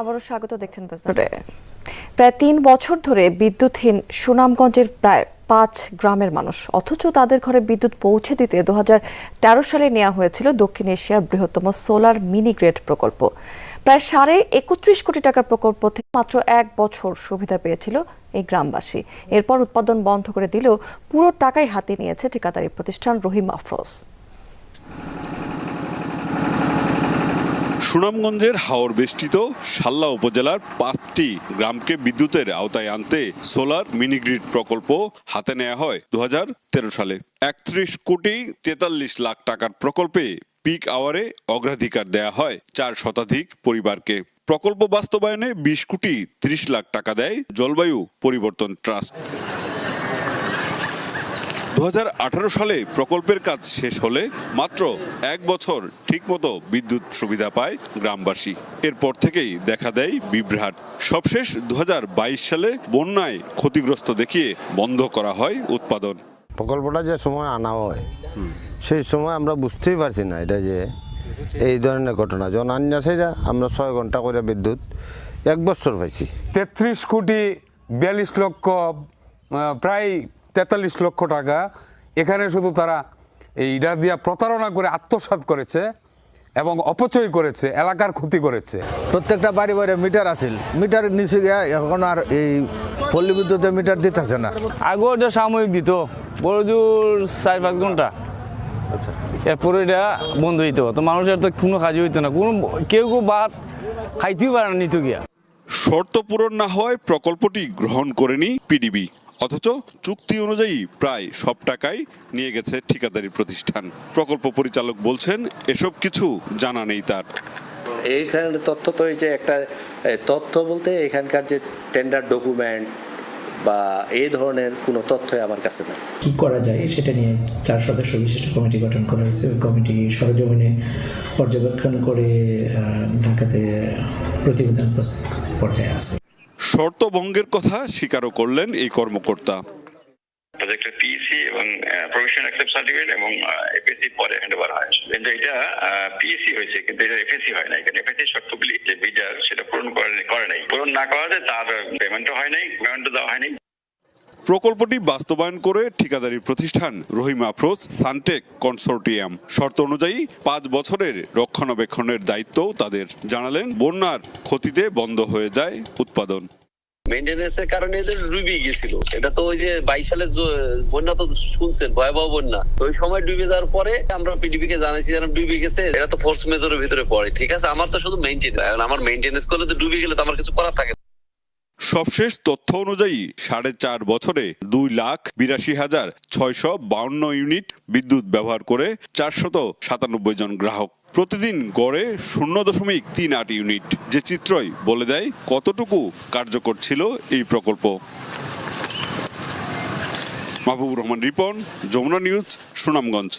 আবারও স্বাগত দেখছেন প্রায় তিন বছর ধরে বিদ্যুৎহীন সুনামগঞ্জের প্রায় পাঁচ গ্রামের মানুষ অথচ তাদের ঘরে বিদ্যুৎ পৌঁছে দিতে দুহাজার তেরো সালে নেওয়া হয়েছিল দক্ষিণ এশিয়ার বৃহত্তম সোলার মিনি গ্রেড প্রকল্প। প্রায় সাড়ে একত্রিশ কোটি টাকার প্রকল্প থেকে মাত্র এক বছর সুবিধা পেয়েছিল এই গ্রামবাসী। এরপর উৎপাদন বন্ধ করে দিলেও পুরো টাকাই হাতে নিয়েছে ঠিকাদারি প্রতিষ্ঠান রহিম আফরোজ। সুনামগঞ্জের হাওর বেষ্টিত সাল্লা উপজেলার পাঁচটি গ্রামকে বিদ্যুতের আওতায় আনতে সোলার মিনিগ্রিড প্রকল্প হাতে নেওয়া হয় দু তেরো সালে। একত্রিশ কোটি তেতাল্লিশ লাখ টাকার প্রকল্পে পিক আওয়ারে অগ্রাধিকার দেয়া হয় চার শতাধিক পরিবারকে। প্রকল্প বাস্তবায়নে বিশ কোটি ত্রিশ লাখ টাকা দেয় জলবায়ু পরিবর্তন ট্রাস্ট। দু হাজার আঠারো সালে প্রকল্পের কাজ শেষ হলে মাত্র এক বছর ঠিকমতো বিদ্যুৎ সুবিধা পায় গ্রামবাসী। এরপর থেকেই দেখা দেয় বিভ্রাট। সবশেষ দু হাজার বাইশ সালে বন্যায় ক্ষতিগ্রস্ত দেখিয়ে বন্ধ করা হয় উৎপাদন। প্রকল্পটা যে সময় আনা হয় সেই সময় আমরা বুঝতেই পারছি না এটা যে এই ধরনের ঘটনা। যখন আন্যা সেটা আমরা ছয় ঘণ্টা করে বিদ্যুৎ এক বছর পাইছি। তেত্রিশ কোটি বিয়াল্লিশ লক্ষ প্রায় তেতাল্লিশ লক্ষ টাকা। এখানে শুধু তারা এইটা দিয়া প্রতারণা করে আত্মসাৎ করেছে এবং অপচয় করেছে এলাকার ক্ষতি করেছে। প্রত্যেকটা বাড়ি বাড়ি মিটার আছিল। মিটার নিচে গিয়া এখন আর এই পল্লী বিদ্যুতে মিটার দিতেছে না। আগেও এটা সাময়িক দিত বড় জোর চার পাঁচ ঘণ্টা। এরপরে এটা বন্ধ হইতো তো মানুষের তো কোনো কাজই হইতো না। কোনো কেউ কেউ বাদ খাইতেই পারে না নিত গিয়া। শর্ত পূরণ না হয় প্রকল্পটি গ্রহণ করেনি পিডিবি। অথচ চুক্তি অনুযায়ী প্রায় সব টাকাই নিয়ে গেছে ঠিকাদারি প্রতিষ্ঠান। প্রকল্প পরিচালক বলছেন, এসব কিছু জানা নেই তার। এইখানে তথ্য তো এই যে একটা তথ্য বলতে এখানকার যে টেন্ডার ডকুমেন্ট বা এই ধরনের কোনো তথ্যই আমার কাছে নেই। কি করা যায় সেটা নিয়ে চার সদস্য বিশিষ্ট কমিটি গঠন করা হয়েছে। ওই কমিটি সরজমিনে পর্যবেক্ষণ করে আহ, ঢাকাতে প্রতিবেদন প্রস্তুত পর্যায়ে আছে। শর্ত ভঙ্গের কথা স্বীকারও করলেন এই কর্মকর্তা। পিইসি এবং অ্যাকসেপ্ট সার্টিফিকেট এবং পরে হ্যান্ড ওভার হয়। কিন্তু এটা হয়েছে, কিন্তু এটা হয় শর্তগুলি যে সেটা পূরণ করে নাই। পূরণ না করাতে তার পেমেন্টও হয় নাই পেমেন্টও দেওয়া প্রকল্পটি বাস্তবায়ন করে ঠিকাদারি প্রতিষ্ঠান রহিম আফরোজ, সানটেক কনসোর্টিয়াম। শর্ত অনুযায়ী পাঁচ বছরের রক্ষণাবেক্ষণের দায়িত্বও তাদের জানালেন। বন্যার ক্ষতিতে বন্ধ হয়ে যায় উৎপাদন। মেনটেন্যান্সের কারণে এদের ডুবে গেছিল। এটা তো ওই যে বাইশ সালের বন্যা তো শুনছেন, ভয়াবহ বন্যা। তো ওই সময় ডুবে যাওয়ার পরে আমরা পিডিবি কে জানাইছি যারা ডুবে গেছে। এটা তো ফোর্স মেজরের ভিতরে পড়ে, ঠিক আছে? আমার তো শুধু মেনটেন আমার মেনটেন্স করলে তো ডুবে গেলে তো আমার কিছু করার থাকে। সবশেষ তথ্য অনুযায়ী সাড়ে চার বছরে দুই লাখ বিরাশি হাজার ছয়শো বাউন্ন ইউনিট বিদ্যুৎ ব্যবহার করে চারশত সাতানব্বই জন গ্রাহক। প্রতিদিন গড়ে শূন্য দশমিক তিন আট ইউনিট। যে চিত্রই বলে দেয় কতটুকু কার্যকর ছিল এই প্রকল্প। মাহবুবুর রহমান রিপন, যমুনা নিউজ, সুনামগঞ্জ।